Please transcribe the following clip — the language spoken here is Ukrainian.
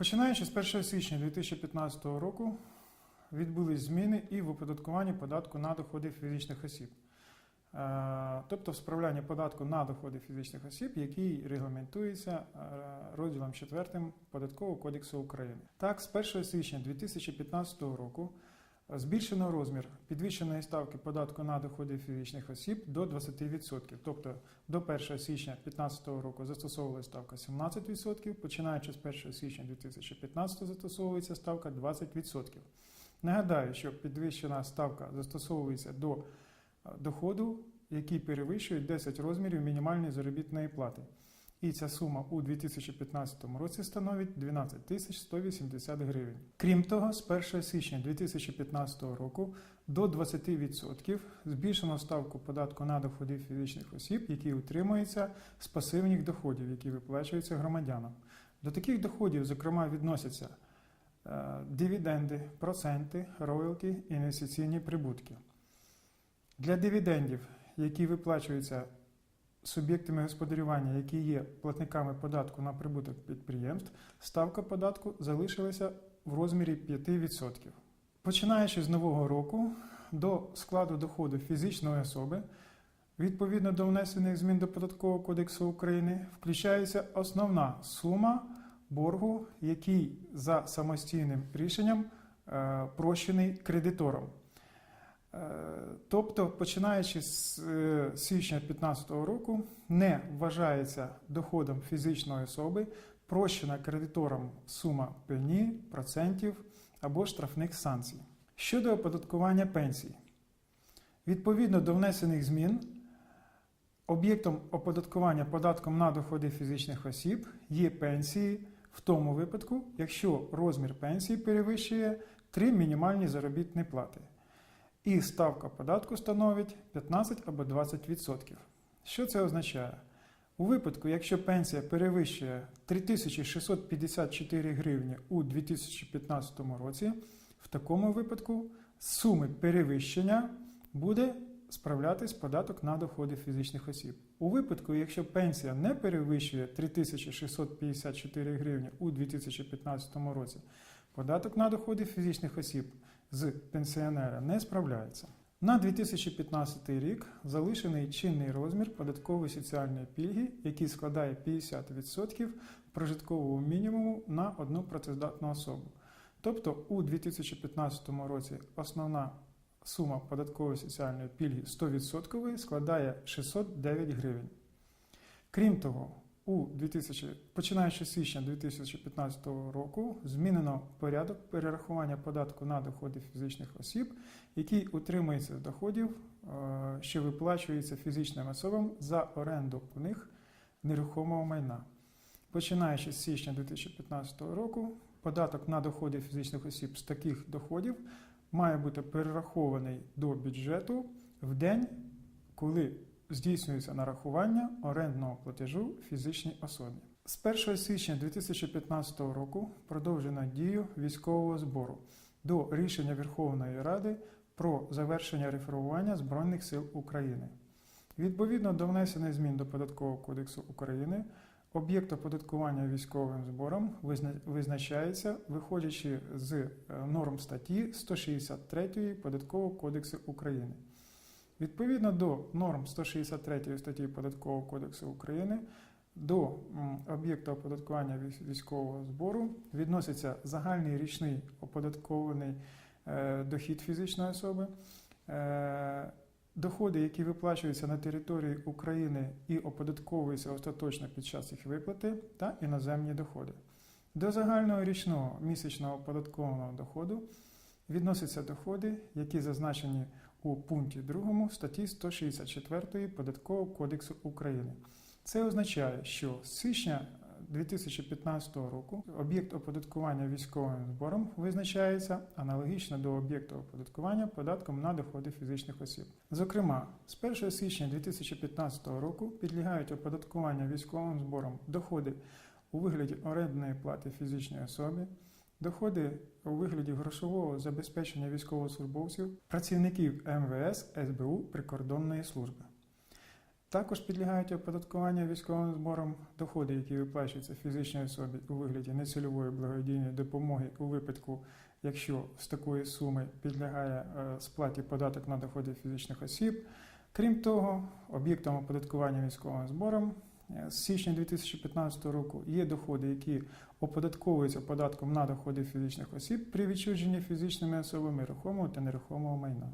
Починаючи з 1 січня 2015 року відбулись зміни і в оподаткуванні податку на доходи фізичних осіб. Е, Тобто в справлянні податку на доходи фізичних осіб, який регламентується е, розділом 4 Податкового кодексу України. Так, з 1 січня 2015 року збільшено розмір підвищеної ставки податку на доходи фізичних осіб до 20%. Тобто до 1 січня 2015 року застосовувалася ставка 17%, починаючи з 1 січня 2015 застосовується ставка 20%. Нагадаю, що підвищена ставка застосовується до е, доходу, який перевищує 10 розмірів мінімальної заробітної плати. І ця сума у 2015 році становить 12 тисяч 180 гривень. Крім того, з 1 січня 2015 року до 20% збільшено ставку податку на доходи фізичних осіб, які утримуються з пасивних доходів, які виплачуються громадянам. До таких доходів, зокрема, відносяться е, дивіденди, проценти, роялті, інвестиційні прибутки. Для дивідендів, які виплачуються суб'єктами господарювання, які є платниками податку на прибуток підприємств, ставка податку залишилася в розмірі 5%. Починаючи з нового року, до складу доходу фізичної особи, відповідно до внесених змін до Податкового кодексу України, включається основна сума боргу, який за самостійним рішенням е, прощений кредитором. Е, Тобто, починаючи з е, січня 2015 року, не вважається доходом фізичної особи прощена кредитором сума пені, процентів або штрафних санкцій. Щодо оподаткування пенсій, відповідно до внесених змін, об'єктом оподаткування податком на доходи фізичних осіб є пенсії в тому випадку, якщо розмір пенсії перевищує 3 мінімальні заробітні плати і ставка податку становить 15 або 20%. Що це означає? У випадку, якщо пенсія перевищує 3654 гривні у 2015 році, в такому випадку суми перевищення буде справлятись податок на доходи фізичних осіб. У випадку, якщо пенсія не перевищує 3654 гривні у 2015 році, податок на доходи фізичних осіб з пенсіонера не справляється. На 2015 рік залишений чинний розмір податкової соціальної пільги, який складає 50% прожиткового мінімуму на одну працездатну особу. Тобто у 2015 році основна сума податкової соціальної пільги 100% складає 609 гривень. Крім того, у 2000, починаючи з січня 2015 року змінено порядок перерахування податку на доходи фізичних осіб, який утримується з доходів, е, що виплачується фізичним особам за оренду у них нерухомого майна. Починаючи з січня 2015 року, податок на доходи фізичних осіб з таких доходів має бути перерахований до бюджету в день, коли здійснюється нарахування орендного платежу фізичній особі. З 1 січня 2015 року продовжено дію військового збору до рішення Верховної Ради про завершення реформування Збройних сил України. Відповідно до внесених змін до Податкового кодексу України, об'єкт оподаткування військовим збором визначається, виходячи з е, норм статті 163 Податкового кодексу України. Відповідно до норм 163 статті Податкового кодексу України до об'єкта оподаткування військового збору відноситься загальний річний оподаткований е, дохід фізичної особи, е, доходи, які виплачуються на території України і оподатковуються остаточно під час їх виплати, та іноземні доходи. До загального річного місячного оподаткованого доходу відносяться доходи, які зазначені у пункті 2 статті 164 Податкового кодексу України. Це означає, що з січня 2015 року об'єкт оподаткування військовим збором визначається аналогічно до об'єкту оподаткування податком на доходи фізичних осіб. Зокрема, з 1 січня 2015 року підлягають оподаткування військовим збором доходи у вигляді орендної плати фізичної особи, доходи у вигляді грошового забезпечення військовослужбовців, працівників МВС, СБУ, прикордонної служби. Також підлягають оподаткуванню військовим збором доходи, які виплачуються фізичній особі у вигляді нецільової благодійної допомоги у випадку, якщо з такої суми підлягає е, сплаті податок на доходи фізичних осіб. Крім того, об'єктом оподаткування військовим збором з січня 2015 року є доходи, які оподатковуються податком на доходи фізичних осіб при відчуженні фізичними особами рухомого та нерухомого майна.